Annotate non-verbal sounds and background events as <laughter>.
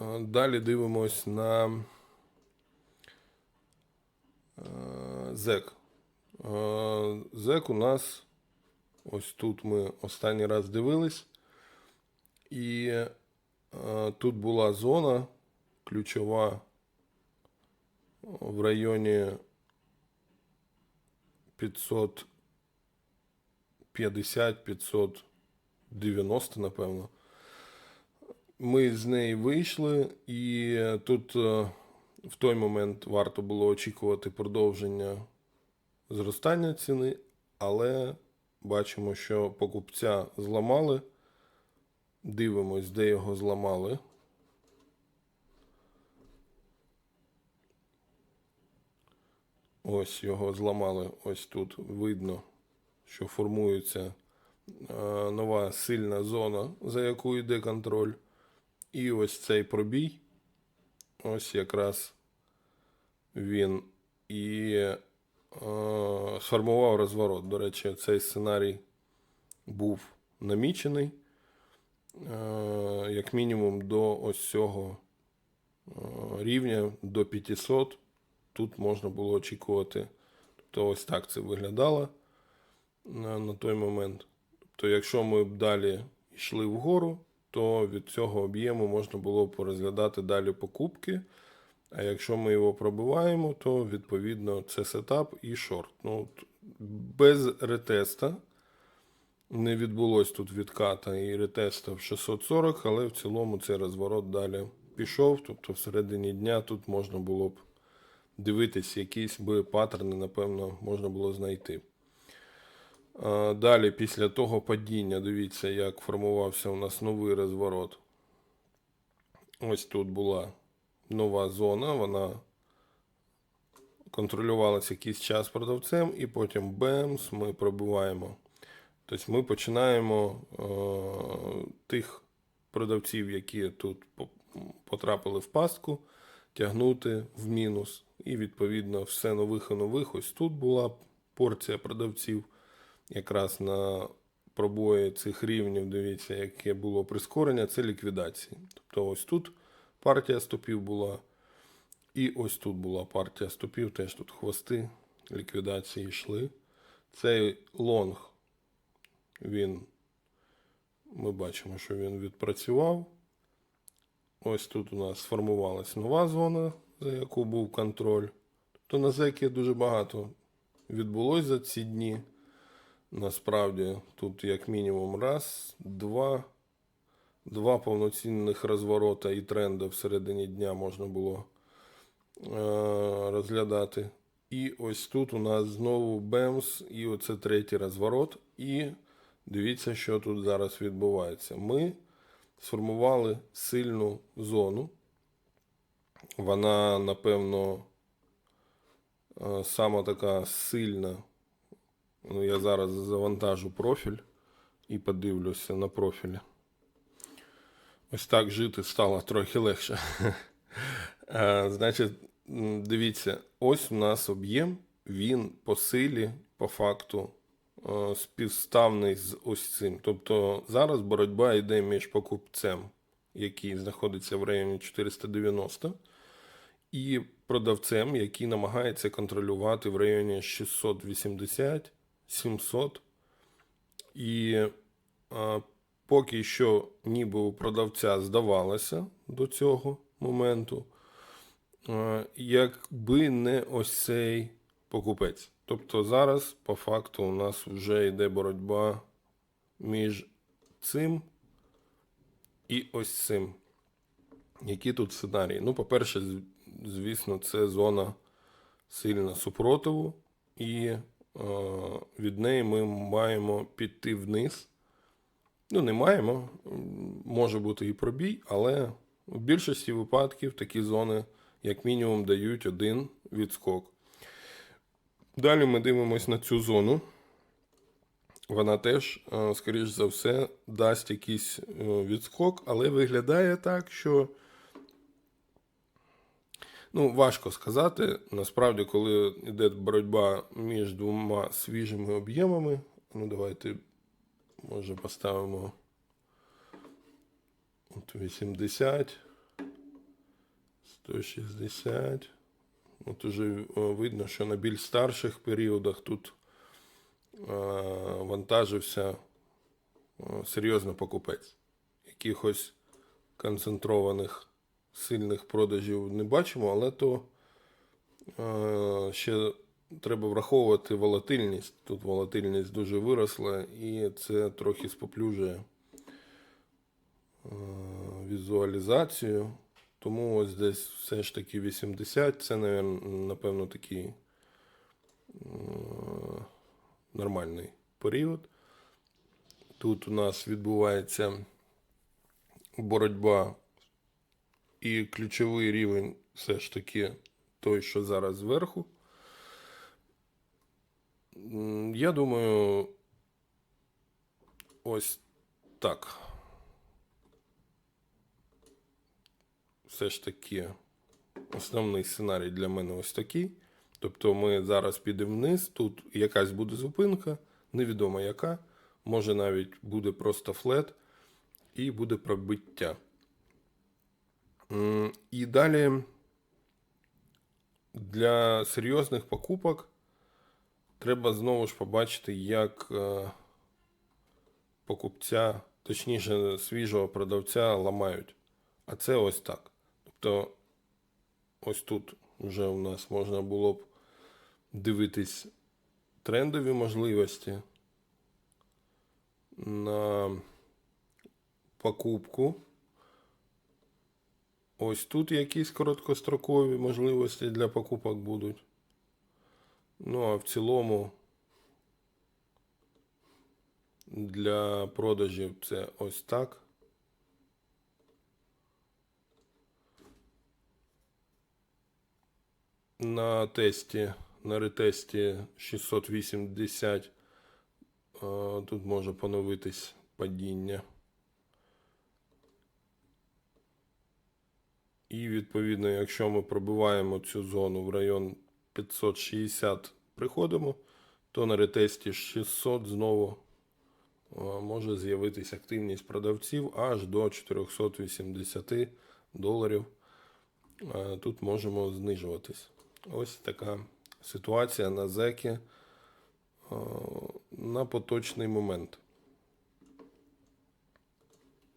Е, Далі дивимось на е, зек. Е, Зек у нас ось тут ми останній раз дивились. І тут була зона ключова в районі 550-590, напевно. Ми з неї вийшли, і тут е, в той момент варто було очікувати продовження зростання ціни, але бачимо, що покупця зламали. Дивимось, де його зламали. Ось його зламали. Ось тут видно, що формується е, нова сильна зона, за яку йде контроль. І ось цей пробій. Ось якраз він і е, сформував розворот. До речі, цей сценарій був намічений. Е, як мінімум до ось цього е, рівня, до 500. Тут можна було очікувати. Тобто ось так це виглядало на, на той момент. Тобто, якщо ми б далі йшли вгору, то від цього об'єму можна було б розглядати далі покупки. А якщо ми його пробиваємо, то відповідно це сетап і шорт. Ну, без ретеста не відбулось тут відката і ретеста в 640, але в цілому цей розворот далі пішов. Тобто всередині дня тут можна було б дивитись, якісь би паттерни, напевно, можна було знайти. А, Далі, після того падіння, дивіться, як формувався у нас новий розворот. Ось тут була нова зона, вона контролювалася якийсь час продавцем, і потім бемс, ми пробиваємо. Тобто ми починаємо е, тих продавців, які тут потрапили в пастку, тягнути в мінус. І відповідно все нових і нових. Ось тут була порція продавців якраз на пробої цих рівнів. Дивіться, яке було прискорення, це ліквідації. Тобто ось тут партія стопів була. І ось тут була партія стопів, теж тут хвости ліквідації йшли. Цей лонг, він, ми бачимо, що він відпрацював. Ось тут у нас сформувалась нова зона, за яку був контроль. Тобто на зекі дуже багато відбулось за ці дні. Насправді, тут як мінімум раз, два, два повноцінних розворота і тренда всередині дня можна було е, розглядати. І ось тут у нас знову бемс, і оце третій розворот. І дивіться, що тут зараз відбувається. Ми сформували сильну зону. Вона, напевно, е, сама така сильна. Ну, я зараз завантажу профіль і подивлюся на профілі. Ось так жити стало трохи легше. <laughs> Е, Значить, дивіться, ось у нас об'єм, він по силі, по факту, е, співставний з ось цим. Тобто зараз боротьба йде між покупцем, який знаходиться в районі 490, і продавцем, який намагається контролювати в районі 680, 700. І а, поки що ніби у продавця здавалося до цього моменту, а, якби не ось цей покупець. Тобто зараз, по факту, у нас вже йде боротьба між цим і ось цим. Які тут сценарії? Ну, по-перше, звісно, це зона сильна супротиву, і від неї ми маємо піти вниз. Ну, не маємо, може бути і пробій, але в більшості випадків такі зони, як мінімум, дають один відскок. Далі ми дивимося на цю зону. Вона теж, е, скоріш за все, дасть якийсь е, відскок, але виглядає так, що. Ну, важко сказати. Насправді, коли йде боротьба між двома свіжими об'ємами, ну давайте, може, поставимо от 80, 160. От уже видно, що на більш старших періодах тут вантажився серйозно покупець. Якихось концентрованих сильних продажів не бачимо, але то е, ще треба враховувати волатильність. Тут волатильність дуже виросла, і це трохи споплюжує е, візуалізацію. Тому ось десь все ж таки 80. Це, напевно, такий е, нормальний період. Тут у нас відбувається боротьба, і ключовий рівень все ж таки той, що зараз зверху. Я думаю, ось так. Все ж таки, основний сценарій для мене ось такий. Тобто ми зараз підемо вниз, тут якась буде зупинка, невідомо яка, може навіть буде просто флет і буде пробиття. І далі для серйозних покупок треба знову ж побачити, як е, покупця, точніше, свіжого продавця ламають. А це ось так. Тобто, ось тут вже у нас можна було б дивитись трендові можливості на покупку. Ось тут якісь короткострокові можливості для покупок будуть. Ну, а в цілому для продажів це ось так. На тесті, на ретесті 680 е, тут може поновитись падіння. І відповідно, якщо ми пробиваємо цю зону в район 560 приходимо, то на ретесті 600 знову е, може з'явитись активність продавців аж до 480 доларів. Е, Тут можемо знижуватись. Ось така ситуація на зекі е, на поточний момент.